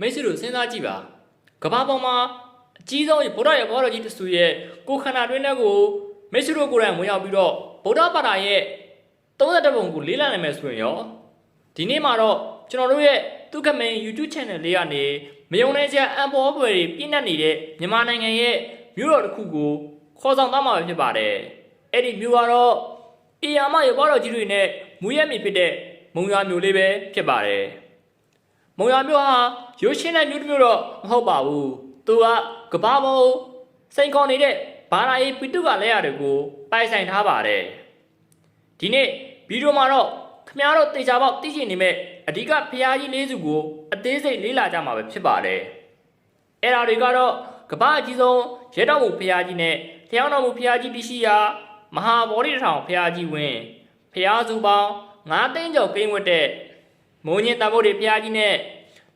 မိတ်ဆွေတို့စဉ်းစားကြည့်ပါကဘာပေါ်မှာအကြီးဆုံးဗုဒ္ဓရဲ့ဘောတော်ကြီးတဆူရဲ့ကိုယ်ခန္ဓာတွင်းထဲကိုမိတ်ဆွေတို့ကိုယ်တိုင်ဝင်ရောက်ပြီးတော့ဗုဒ္ဓဘာသာရဲ့32ပုံကိုလေးလာနိုင်မယ်ဆိုရင်ရောဒီနေ့မှာတော့ကျွန်တော်တို့ရဲ့သူကမင် YouTube channel လေးကနေမယုံနိုင်စရာအံပေါ်ပွဲတွေပြည့်နှက်နေတဲ့မြန်မာနိုင်ငံရဲ့မြို့တော်တစ်ခုကိုခေါ်ဆောင်သွားမှာပဲဖြစ်ပါတယ်အဲ့ဒီမြို့ကတော့အီယာမရဲ့ဘောတော်ကြီးတွေနဲ့မူရက်မြေဖြစ်တဲ့မုံရွာမြို့လေးပဲဖြစ်ပါတယ် မုံရမြို့ဟာရိုးရှင်းတဲ့မြို့တစ်မြို့တော့မဟုတ်ပါဘူး။သူကကဘာပေါ်စိန်ခေါ်နေတဲ့ဘာသာရေးပိတုကလက်ရတွေကိုပိုင်ဆိုင်ထားပါတယ်။ဒီနေ့ဗီဒီယိုမှာတော့ခမားတို့တေချာပေါက်သိရှိနေမဲ့အဓိကဖျားကြီးလေးစုကိုအသေးစိတ်လေ့လာကြမှာပဲဖြစ်ပါတယ်။အဲ့ဒါတွေကတော့ကဘာအကြီးဆုံးရဲတော်မူဖျားကြီးနဲ့ဖျောင်းတော်မူဖျားကြီးတရှိရာမဟာဗောဓိတထောင်ဖျားကြီးဝင်းဖျားစုပေါင်း9သိန်းကျော်ကိန်းဝတ်တဲ့ မုံညင်တဘုတ်တွေဖျားကြီးနဲ့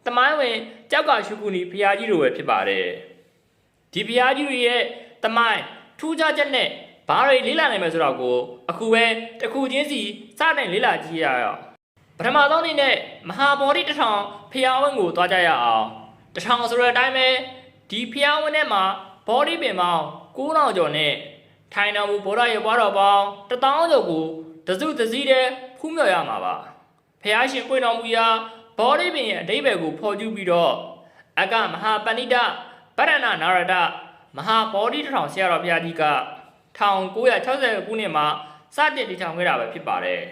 တမိုင်းဝင်ကြောက်ကရှုကူနီဖျားကြီးတို့ပဲဖြစ်ပါတယ်ဒီဖျားကြီးတွေရဲ့တမိုင်းထူးခြားချက်နဲ့ဘာတွေလေးလာနိုင်မယ်ဆိုတော့ကိုအခုပဲတစ်ခုချင်းစီစတင်လေးလာကြည့်ရအောင်ပထမဆုံးအနေနဲ့မဟာဗောဓိတထောင်ဖျားဝင်းကိုသွားကြရအောင်တထောင်ဆိုတဲ့အတိုင်းပဲဒီဖျားဝင်းထဲမှာဗောဓိပင်ပေါင်း9000ကျော်နဲ့ထိုင်တော်မူဗောဓရဲ့ဘွားတော်ပေါင်း1000ကျော်ကိုတစုတစည်းတည်းဖူးမြော်ရမှာပါ ဖះရှင်ပွင့်တော်မူရာဘောဓိပင်ရဲ့အဓိပ္ပာယ်ကိုဖော်ကျူးပြီးတော့အကမဟာပဏိတဗရဏနာရဒမဟာဘောဓိတထောင်ဆရာတော်ဘုရားကြီးက1960ခုနှစ်မှာစတင်တည်ထောင်ခဲ့တာပဲဖြစ်ပါတယ်။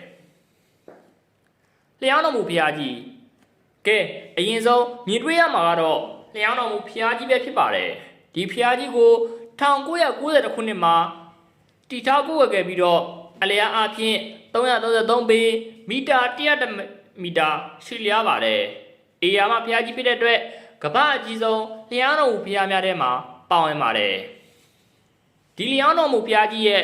လျှောင်းတော်မူဘုရားကြီးကဲအရင်ဆုံးမြင်တွေ့ရမှာကတော့လျှောင်းတော်မူဘုရားကြီးပဲဖြစ်ပါတယ်။ဒီဘုရားကြီးကို1990ခုနှစ်မှာတီထောက်ကိုဝယ်ခဲ့ပြီးတော့အလျားအဖြစ် 333ပေမီတာ100မီတာရှိလျားပါတယ်။အေယာမဘုရားကြီးဖြစ်တဲ့အတွက်ကမ္ဘာအကြီးဆုံးလျှားတော်မူဘုရားများထဲမှာပါဝင်ပါတယ်။ဒီလျှားတော်မူဘုရားကြီးရဲ့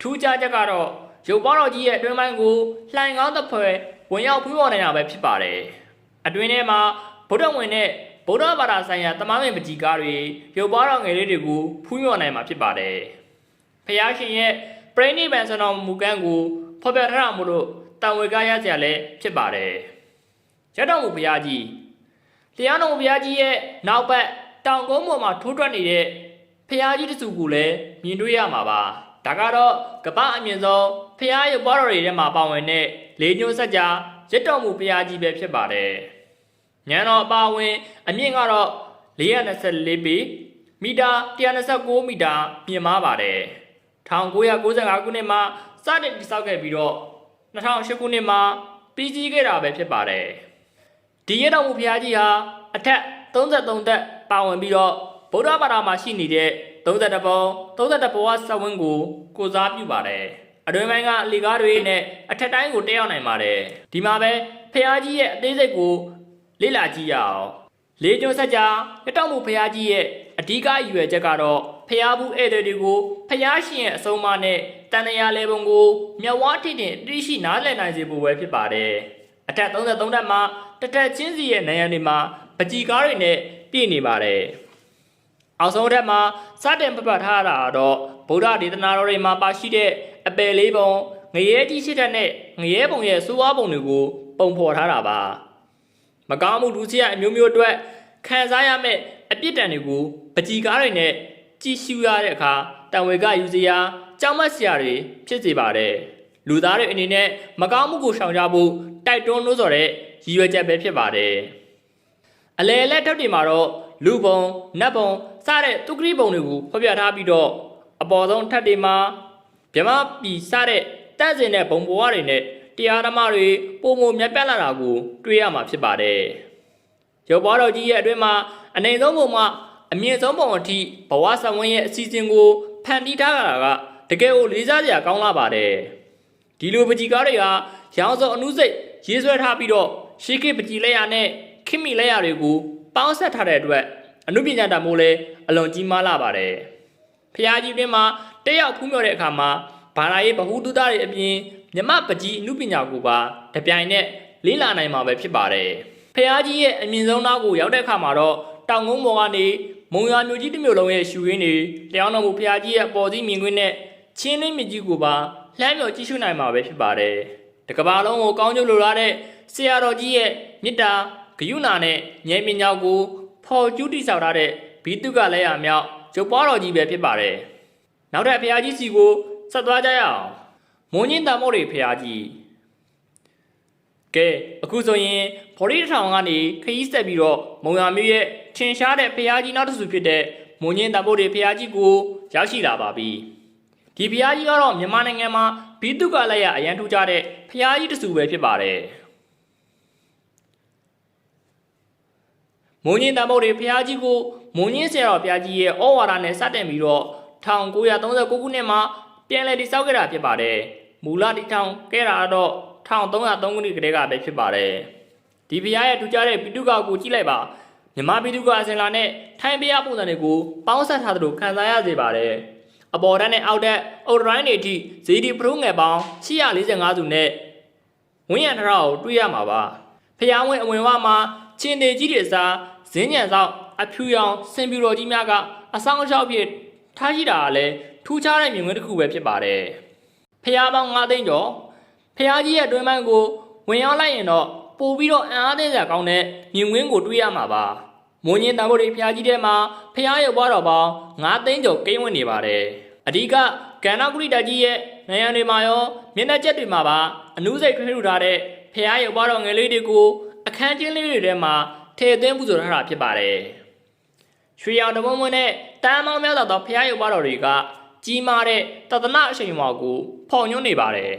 ထူးခြားချက်ကတော့ရုပ်ပေါတော်ကြီးရဲ့အတွင်းပိုင်းကိုလှိုင်ကောင်းသဖွယ်ဝင်ရောက်ဖူးပေါ်နေတာပဲဖြစ်ပါတယ်။အတွင်းထဲမှာဗုဒ္ဓဝင်နဲ့ဗုဒ္ဓဘာသာဆိုင်ရာတမန်ဝင်ပကြီးကားတွေရုပ်ပေါတော်ငယ်လေးတွေကိုဖူးမြော်နိုင်မှာဖြစ်ပါတယ်။ဖျားရှင်ရဲ့ပရိနိဗ္ဗာန်ဆန္ဒမူကန်းကို ဖော်ပြထားတာမို့လို့တန်ဝေကရကြလည်းဖြစ်ပါတယ်။ရတော်မူဘုရားကြီးတရားတော်မူဘုရားကြီးရဲ့နောက်ဘက်တောင်ကုန်းပေါ်မှာထိုးထွက်နေတဲ့ဖျားကြီးတစုကိုလည်းမြင်တွေ့ရမှာပါ။ဒါကတော့ကပ္ပအမြင့်ဆုံးဖျားရုပ်ပွားတော်တွေထဲမှာပါဝင်တဲ့လေးညွန်းဆက်ကြာရတော်မူဘုရားကြီးပဲဖြစ်ပါတယ်။ညံတော်အပါဝင် အမြင့်ကတော့424ပေမီတာ129မီတာမြင့်မားပါတယ်။1995ခုနှစ်မှာ စတင်တည်ဆောက်ခဲ့ပြီးတော့2008ခုနှစ်မှာပြီးကြီးခဲ့တာပဲဖြစ်ပါတယ်။ဒီရတော်မူဘုရားကြီးဟာအထက်33တက်ပါဝင်ပြီးတော့ဗုဒ္ဓဘာသာမှာရှိနေတဲ့32ပုံ32ဘဝဆက်ဝန်းကိုကိုစားပြုပါတယ်။အတွင်းပိုင်းကလေကားတွေနဲ့အထက်တိုင်းကိုတက်ရောက်နိုင်ပါတယ်။ဒီမှာပဲဘုရားကြီးရဲ့အသေးစိတ်ကိုလေ့လာကြည့်ရအောင်။လေးကျွန်းဆက်ကြာရတောက်မှုဖះကြီးရဲ့အဓိကရည်ရွယ်ချက်ကတော့ ဖះဘူးဧည့်သည်တွေကိုဖះရှင်ရဲ့အဆုံးအမနဲ့တန်တရာလေပုံကိုမြတ်ဝါထိတင်တိရှိနားလည်နိုင်စေဖို့ပဲဖြစ်ပါတယ်။အထက်33တက်မှာတစ်ထက်ချင်းစီရဲ့နိုင်ရန်တွေမှာပကြီကားတွေနဲ့ပြည့်နေပါတယ်။အောင်ဆုံးထက်မှာစတင်ပပတ်ထားတာကတော့ဗုဒ္ဓဒေသနာတော်တွေမှာပါရှိတဲ့အပယ်လေးပုံငရဲကြီးရှိတဲ့နဲ့ငရဲပုံရဲ့စူးဝါးပုံတွေကိုပုံဖော်ထားတာပါ။မကောင်းမှုဒုစရိုက်အမျိုးမျိုးအတွက်ခံစားရမယ့်အပြစ်ဒဏ်တွေကိုပကြီကားတွေနဲ့ ကြည်ရှုရတဲ့အခါတံဝေကယူစရာကြောက်မက်စရာတွေဖြစ်စေပါတယ်လူသားတွေအနေနဲ့မကောင်းမှုကိုရှောင်ကြဖို့တိုက်တွန်းလို့ဆိုတဲ့ရည်ရွယ်ချက်ပဲဖြစ်ပါတယ်အလဲအလက်ထုတ်တွေမှာတော့လူပုံနတ်ပုံစတဲ့သူကရိပုံတွေကိုဖော်ပြထားပြီးတော့အပေါ်ဆုံးထပ်တွေမှာမြမပြည်စတဲ့တက်စင်တဲ့ဘုံဘဝတွေနဲ့တရားဓမ္မတွေပုံမမြတ်ပြတ်လာတာကို တွေ့ရမှာဖြစ်ပါတယ်ရုပ်ပွားတော်ကြီးရဲ့အတွင်းမှာအနေဆုံးပုံမှာ အမြင့်ဆုံးပုံအထိဘဝဆံဝင်းရဲ့အစီအစဉ်ကိုဖန်တီးထားတာကတကယ်ကိုလေးစားစရာကောင်းလာပါတယ်ဒီလိုပကြီကားတွေကရောင်စုံအနုစိတ်ရေးဆွဲထားပြီးတော့ရှေးခေတ်ပကြီလက်ရနဲ့ခင်မီလက်ရတွေကိုပေါင်းဆက်ထားတဲ့အတွက်အမှုပညာတမိုးလဲအလွန်ကြီးမားလာပါတယ်ဖျားကြီးတွင်မှာတက်ရောက်ဖူးမြော်တဲ့အခါမှာဘာသာရေးဗဟုသုတတွေအပြင်မြမပကြီးအမှုပညာကိုပါတပြိုင်နက်လေးလာနိုင်မှာပဲဖြစ်ပါတယ်ဖះကြီးရဲ့အမြင့်ဆုံးနောက်ကိုရောက်တဲ့အခါမှာတော့တောင်ကုန်းပေါ်ကနေ မုံရွာမြို့ကြီးတစ်မြို့လုံးရဲ့ရှူရင်းတွေလျောင်းတော်မူဖះကြီးရဲ့အပေါ်စီးမြင်ကွင်းနဲ့ချင်းလေးမြစ်ကြီးကိုပါလှမ်းမြော်ကြည့်ရှုနိုင်မှာပဲဖြစ်ပါတယ်။တကဘာလုံးကိုကောင်းကျိုးလိုလားတဲ့ဆရာတော်ကြီးရဲ့မေတ္တာဂယုဏနဲ့ဉာဏ်ပညာကိုဖော်ကျူးတိဆောက်ထားတဲ့ဘီတုကလည်းရမြောက်ရုပ်ပွားတော်ကြီးပဲဖြစ်ပါတယ်။နောက်ထပ်ဖရာကြီးစီကိုဆက်သွားကြရအောင်။မွန်ကြီးတမို့တွေဖရာကြီးကဲအခုဆိုရင်ဗော်ဒီတစ်ထောင်ကနေခရီးဆက်ပြီးတော့မုံရမျိုးရဲ့ ထင်ရှားတဲ့ဖရာကြီးနောက်တစ်စုဖြစ်တဲ့မွန်ကြီးတမို့တွေဖရာကြီးကိုရောက်ရှိလာပါပြီ။ဒီဖရာကြီးကတော့မြန်မာနိုင်ငံမှာဘီတုကလည်းရအရန်ထူးကြတဲ့ဖရာကြီးတစ်စုပဲဖြစ်ပါတယ်။မုံညင်းတမုတ်တွေဖျားကြီးကိုမုံညင်းဆရာတော်ဖျားကြီးရဲ့ဩဝါဒနဲ့စတင်ပြီးတော့1939ခုနှစ်မှာပြန်လည်တည်ဆောက်ခဲ့တာဖြစ်ပါတယ်။မူလတည်ထောင်ခဲ့တာတော့1303ခုနှစ်ကတည်းကပဲဖြစ်ပါတယ်။ဒီဖျားရဲ့ထူကြတဲ့ပိတုကကိုကြည့်လိုက်ပါ မြမပိတုကအစင်လာနဲ့ထိုင်းဖျားပုံစံတွေကိုပေါင်းဆက်ထားသလိုခံစားရစေပါတယ်။အပေါ်တန်းနဲ့အောက်တက်အုတ်ရိုင်းတွေအထိဇီဒီပရုငယ်ပေါင်း645စုနဲ့ဝင်းရံထရာကိုတွေ့ရမှာပါဖျားဝင်အဝင်ဝမှာချင်းနေကြီးတွေစားဇင်းညံဆောင်အဖြူရောင်စင်ပြူတော်ကြီးများကအဆောင်အရှောက်ဖြစ်ထားရှိတာကလည်းထူးခြားတဲ့မြင်ကွင်းတစ်ခုပဲဖြစ်ပါတယ်ဖျားပေါင်း9သိန်းကျော်ဖျားကြီးရဲ့အတွင်းပိုင်းကိုဝင်ရောက်လိုက်ရင်တော့ပို့ပြီးတော့အံ့အားသင့်စရာကောင်းတဲ့မြင်ကွင်းကိုတွေ့ရမှာပါ မွန်ညင်တံဖို့တွေဖျားကြီးထဲမှာဖျားရုပ်ပွားတော်ပေါင်း9သိန်းကျော်ကိန်းဝင်နေပါတယ်အဓိကကန္နာကုရိတကြီးရဲ့နိုင်ငံတွေမှာရောမျက်နှာချက်တွေမှာပါအနုစိတ်ထွေးထူထားတဲ့ဖျားရုပ်ပွားတော်ငယ်လေးတွေကိုအခန်းကျင်းလေးတွေထဲမှာထည့်သွင်းပူဇော်ထားတာဖြစ်ပါတယ်ရွှေရောင်တမုံမွန်းနဲ့တမ်းမောင်းများသောဖျားရုပ်ပွားတော်တွေကကြီးမားတဲ့တသနာအရှိန်အဝါကိုဖော်ညွှန်းနေပါတယ်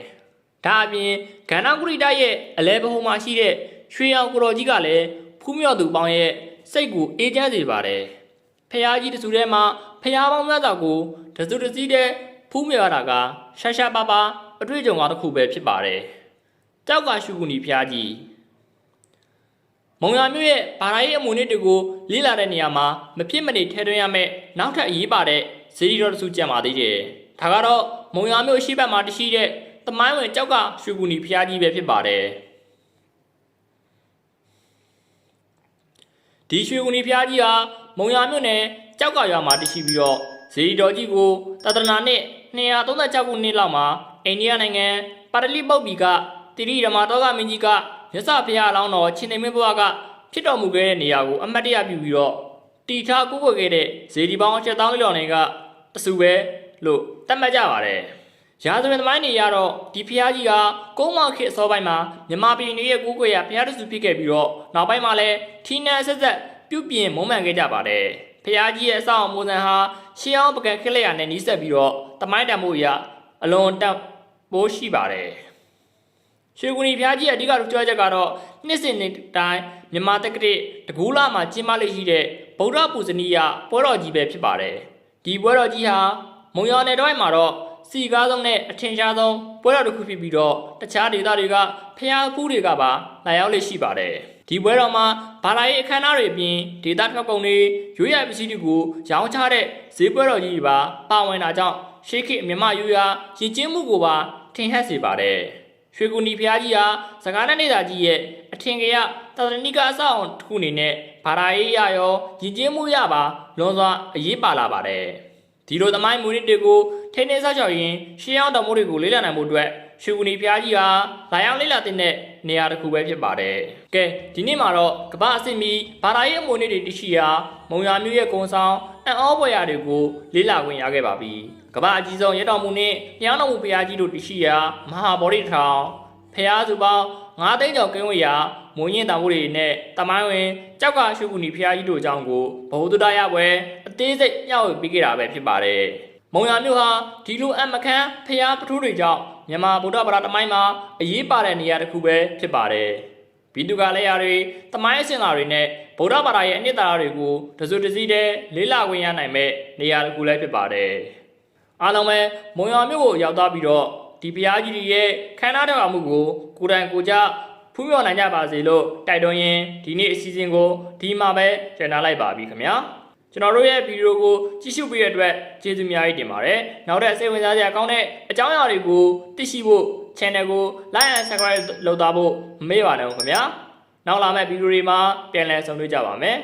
ဒါအပြင်ကန္နာကုရိတရဲ့အလဲဘဟုမှာရှိတဲ့ရွှေရောင်ကိုတော်ကြီးကလည်းဖူးမြော်သူပေါင်းရဲ့ စိတ်ကိုအေးချမ်းစေပါတယ်ဖျားကြီးတစုထဲမှာဖျားပေါင်းများစွာကိုတစုတစည်းတဲ့ဖူးမြော်တာကရှာရှာပါပါအတွေ့အကြုံကားတစ်ခုပဲဖြစ်ပါတယ်။ကြောက်ကရှုကူနီဖျားကြီးမုံရမြို့ရဲ့ဗာရာရေးအမွေနစ်တွေကိုလေးလာတဲ့နေရာမှာမဖြစ်မနေထဲသွင်းရမယ့်နောက်ထပ်အရေးပါတဲ့ဇီရီတော်တစုကြံပါသေးတယ်။ဒါကတော့မုံရမြို့ရှိဘက်မှာတရှိတဲ့တမိုင်းဝင်ကြောက်ကရှုကူနီဖျားကြီးပဲဖြစ်ပါတယ်။ ဒီရွှေကူနီဖျားကြီးဟာမုံရမြို့နယ်ကြောက်ကရွာမှာတရှိပြီးတော့ဇီရီတော်ကြီးကိုတသနာနှစ်236ခုနှစ်လောက်မှာအိန္ဒိယနိုင်ငံပါတလိပုတ်ဘီကတိရိဓမ္မတောကမင်းကြီးကမြတ်စွာဘုရားအလောင်းတော်ချင်းနေမင်းဘုရားကဖြစ်တော်မူခဲ့တဲ့နေရာကိုအမတ်တရပြုပြီးတော့တီထားကိုကိုခဲ့တဲ့ဇေဒီပေါင်း7000ကျော်နေကအစုပဲလို့သတ်မှတ်ကြပါတယ်။ ရာဇဝင်သမိုင်းတွေရတော့ဒီဖျားကြီးကကုန်းမောက်ခေတ်အစောပိုင်းမှာမြန်မာပြည်နေရဲ့ကိုကိုရဖျားတစုဖြစ်ခဲ့ပြီးတော့နောက်ပိုင်းမှာလည်းထီနန်းဆက်ဆက်ပြုတ်ပြင်မုံမှန်ခဲ့ကြပါတယ်။ဖျားကြီးရဲ့အဆောင်အမူစံဟာရှေးအောင်ပကံခက်လက်ရနဲ့နီးစပ်ပြီးတော့တမိုင်းတံမို့ရအလွန်တက်ပိုးရှိပါတယ်။ရွှေကူနီဖျားကြီးရဲ့အဓိကကြွချက်ကတော့နှစ်စဉ်နှစ်တိုင်းမြန်မာတက္ကတိတကူးလာမှာကျင်းပလေရှိတဲ့ဗုဒ္ဓပူဇနီယပွဲတော်ကြီးပဲဖြစ်ပါတယ်။ဒီပွဲတော်ကြီးဟာမုံရော်နယ်တော်မှာတော့ စီကားဆုံးနဲ့အထင်ရှားဆုံးပွဲတော်တစ်ခုဖြစ်ပြီးတော့တခြားဒေသတွေကဖျားဖူးတွေကပါလာရောက်လေရှိပါတယ်။ဒီပွဲတော်မှာဘာသာရေးအခမ်းအနားတွေအပြင်ဒေသထွက်ကုန်တွေရွေးရပစ္စည်းတွေကိုရောင်းချတဲ့ဈေးပွဲတော်ကြီးပါပါဝင်တာကြောင့်ရှေးခေတ်မြန်မာရွေးရာရည်ကျင်းမှုကိုပါထင်ဟပ်စေပါတယ်။ရွှေကူနီဖျားကြီးဟာစကားနဲ့နေတာကြီးရဲ့အထင်ကရသာသနိကအဆောက်အုံတစ်ခုအနေနဲ့ဘာသာရေးရရောရည်ကျင်းမှုရပါလွန်စွာအရေးပါလာပါတယ်။ ဒီလိုသမိုင်းမူနစ်တွေကိုထိန်းသိမ်းစောင့်ရှောက်ရင်းရှေးအောင်တော်မိုးတွေကိုလေ့လာနိုင်မှုအတွက်ရွှေကူနီဖျားကြီးဟာလာရောက်လေ့လာတဲ့နေရာတစ်ခုပဲဖြစ်ပါတယ်။ကဲဒီနေ့မှာတော့ကမ္ဘာအစစ်မီဘာသာရေးအမွေအနှစ်တွေတရှိရာမုံရမျိုးရဲ့ကုံဆောင်အံ့ဩဖွယ်ရာတွေကိုလေ့လာခွင့်ရခဲ့ပါပြီ။ကမ္ဘာအကြီးဆုံးရတော်မူနဲ့ဖျားတော်မူဖျားကြီးတို့တရှိရာမဟာဗောဓိထောင်ဖျားစုပေါင်း9သိန်းကျော်ကင်းဝေးရာမွန်ရင်တောင်မှုတွေနဲ့တမိုင်းဝင်ကြောက်ကရှုကူနီဖျားကြီးတို့အကြောင်းကိုဘဝတုဒ္ဒရပွဲအ သေးစိတ်မျှဝေပေးခဲ့တာပဲဖြစ်ပါတယ်။မုံရမျိုးဟာဒီလိုအမခန်းဖျားပထူးတွေကြောင့်မြန်မာဗုဒ္ဓဘာသာတမိုင်းမှာအရေးပါတဲ့နေရာတစ်ခုပဲဖြစ်ပါတယ်။ဘီတုကလည်းရာတွေတမိုင်းအစဉ်လာတွေနဲ့ဗုဒ္ဓဘာသာရဲ့အနှစ်သာရတွေကိုတစုတစည်းတည်းလေးလာဝင်ရနိုင်မဲ့နေရာတစ်ခုလည်းဖြစ်ပါတယ်။အားလုံးပဲမုံရမျိုးကိုရောက်သွားပြီးတော့ဒီဘုရားကြီးတွေရဲ့ခန္ဓာတော်မှုကိုကိုယ်တိုင်ကိုယ်ကြဖူးမြော်နိုင်ကြပါစေလို့တိုက်တွန်းရင်းဒီနေ့အစီအစဉ်ကိုဒီမှာပဲကျန်နာလိုက်ပါပြီခင်ဗျာ ကျွန်တော်တို့ရဲ့ဗီဒီယိုကိုကြည့်ရှုပေးတဲ့အတွက်ကျေးဇူးအများကြီးတင်ပါတယ်နောက်ထပ်စိတ်ဝင်စားစရာကောင်းတဲ့အကြောင်းအရာတွေကိုသိရှိဖို့ channel ကို like and subscribe လုပ်သားဖို့မမေ့ပါနဲ့ခင်ဗျာနောက်လာမယ့်ဗီဒီယိုတွေမှာပြန်လည်ဆုံတွေ့ကြပါမယ်